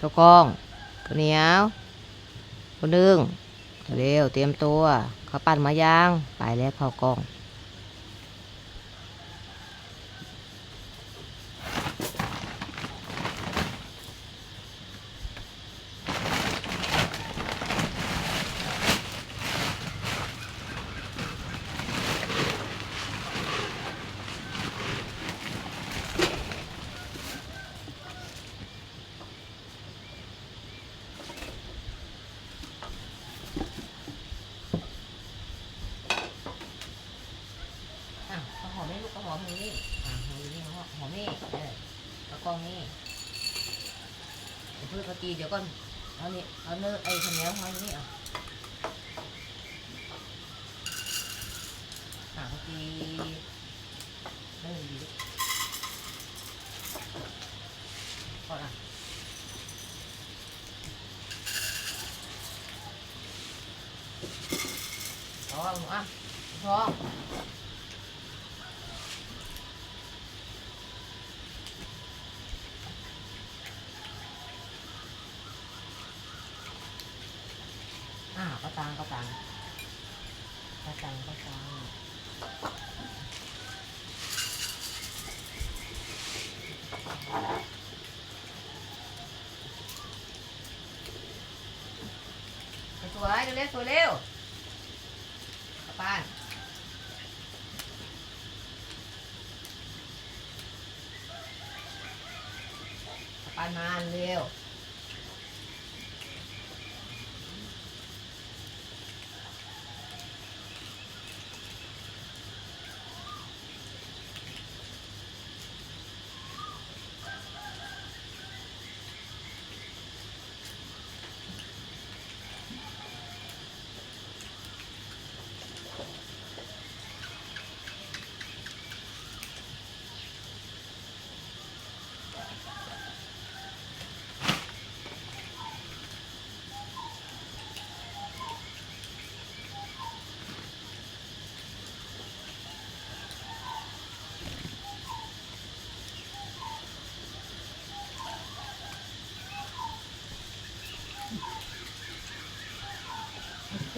ข้าวกล้องข้าวเหนียวข้าวนึ่งเร็วเตรียมตัวข้าวปั้นมายางไปแล้วข้าวกล้อง อะข้าหอมนี่ลูกข้าวหอมอยู่นี่อะหอมอยู่นี่ข้าหอมนี่เออข้าวกองนี่เพื่อนเขาตีเดี๋ยวก่อนเอานี่เอาเนื้อไอ้ข้าวเหนียวเอาอยู่นี่อะอะเขาตีเนื้อดิก่อนอะเอาอะอะพอ อ่าก็ตังก็ตังก็ตังก็ตังสวยเร็วสวยเร็วกลับบ้านกลับบ้านมาเร็ว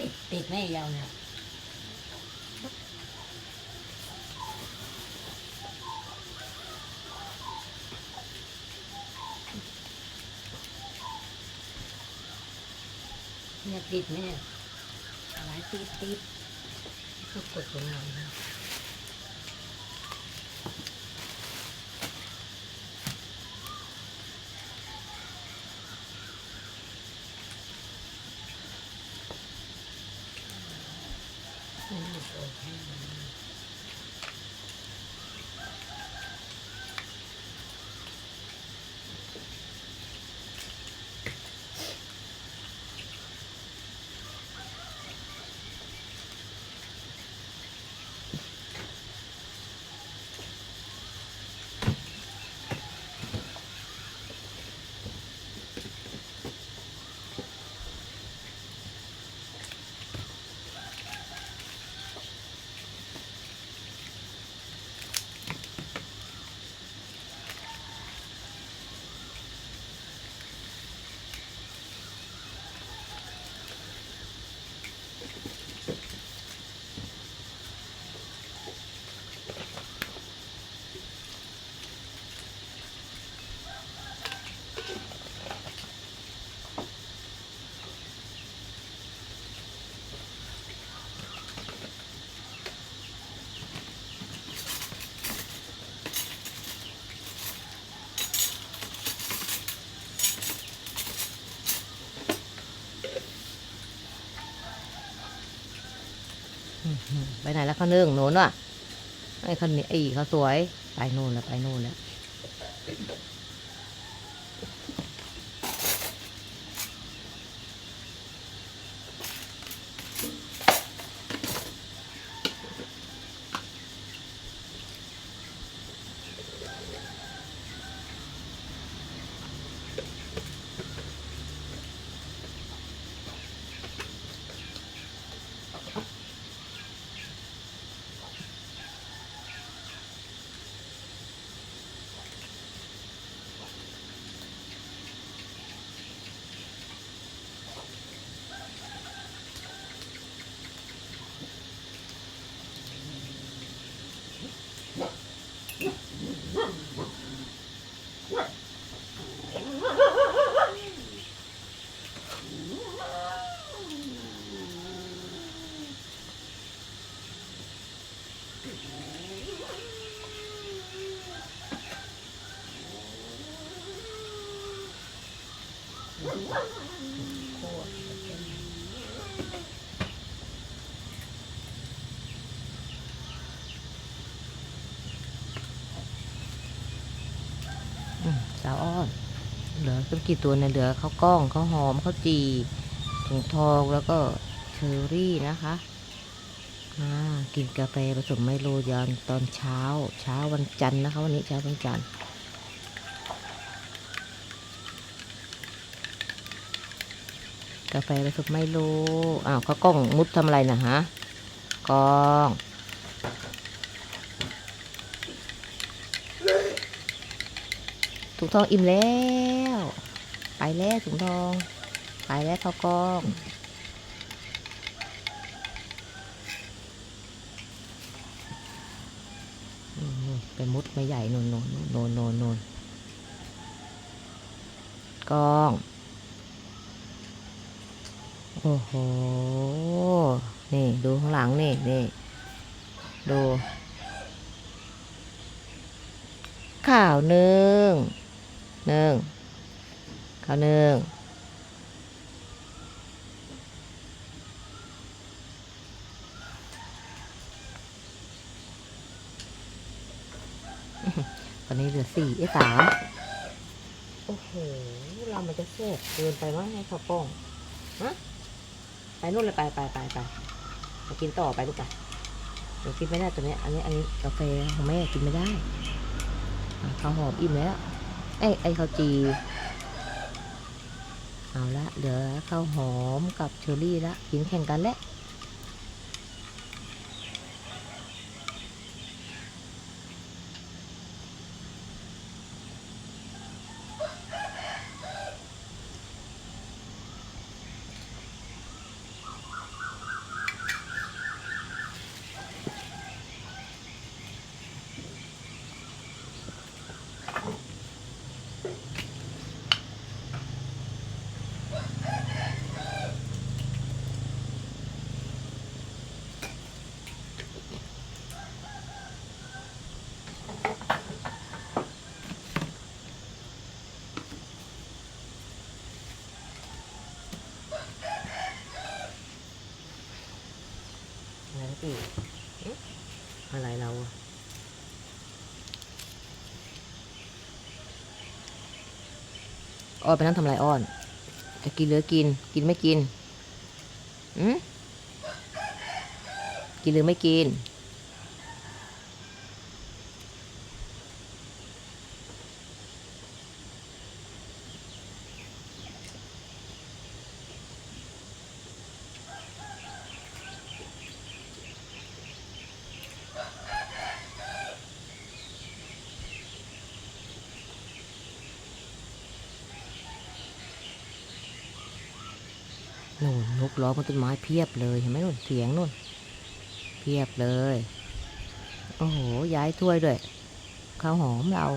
ติดติดไม่ยาวเนี่ยเนี่ยติดไหมเนี่ยอะไรติดติดก็กดตรงนั้นนะอืมโอเค ไปไหนแล้วเขานึ่งหนูน่ะไอ้เขาเหนีไอ้เขาสวย ไปนู่นแล้วไปนู่นแล้ว 怖い。 เหลือสักกี่ตัวเนี่ยเหลือข้าวกล้องข้าวหอมข้าวจีถุงทองแล้วก็เชอร์รี่นะคะอ่ากินกาแฟผสมไมโลยอนตอนเช้า เช้าวันจันทร์นะคะวันนี้เช้าวันจันทร์กาแฟผสมไมโลอ้าวข้าวกล้องมุดทำอะไรนะฮะกล้องถุงทองอิ่มแล้ว แล้วถุงทอง ไปแล้วข้าวกล้องนู่นนู่นไปมุดไม่ใหญ่นนนนนนนนนกล้อง โอ้โห นี่ ดูข้างหลังนี่ นี่ ดูข่าวหนึ่งหนึ่ง ข่าวหนึ่งตอนนี้เหลือสี่เอ้ยสามโอ้โห เรามันจะแซ่บเกินไปมั้งไงข้าวป้องฮะไปนู่นเลยไปไปไปไปไปกินต่อไปลูกไปเดี๋ยวกินไม่ได้ตัวเนี้ยอันนี้ อันนี้กาแฟของแม่กินไม่ได้อะข้าวหอมอิ่มแล้วเอ้ยไอ้ข้าวจี เอาละเหลือข้าวหอมกับเชอรี่ละกินแข่งกันแหละ อะไรเราอ้อนไปนั่งทำไรอ้อน จะกินหรือกิน กินไม่กิน อืมกินหรือไม่กิน นู่นนกล้อมบนต้นไม้เพียบเลยเห็นไหมนู่นเสียงนู่น เพียบเลย โอ้โหย้ายถ้วยด้วยข้าวหอมเรา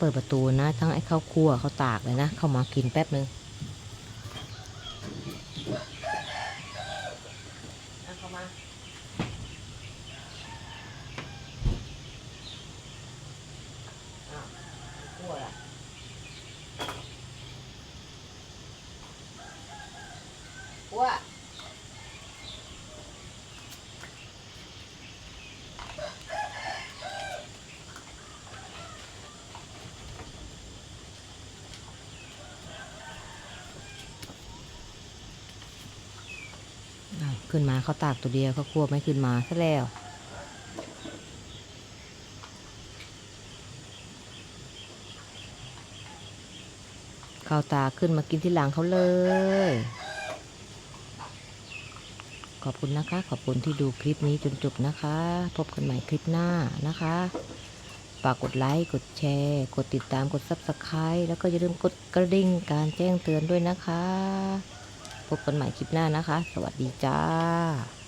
เปิดประตูนะ ทั้งไอ้ข้าวคั่วข้าวตากเลยนะ เข้ามากินแป๊บนึงเข้ามาคั่วละคั่วอ้าว ขึ้นมาเขาตากตัวเดียวเขาคั่วไม่ขึ้นมาซะแล้วข้าวตาขึ้นมากินที่หลังเขาเลย ขอบคุณนะคะ ขอบคุณที่ดูคลิปนี้จนจบนะคะ พบกันใหม่คลิปหน้านะคะฝากกดไลค์ กดแชร์ กดติดตาม กด Subscribe แล้วก็อย่าลืมกดกระดิ่งการแจ้งเตือนด้วยนะคะ พบกันใหม่คลิปหน้านะคะ สวัสดีจ้า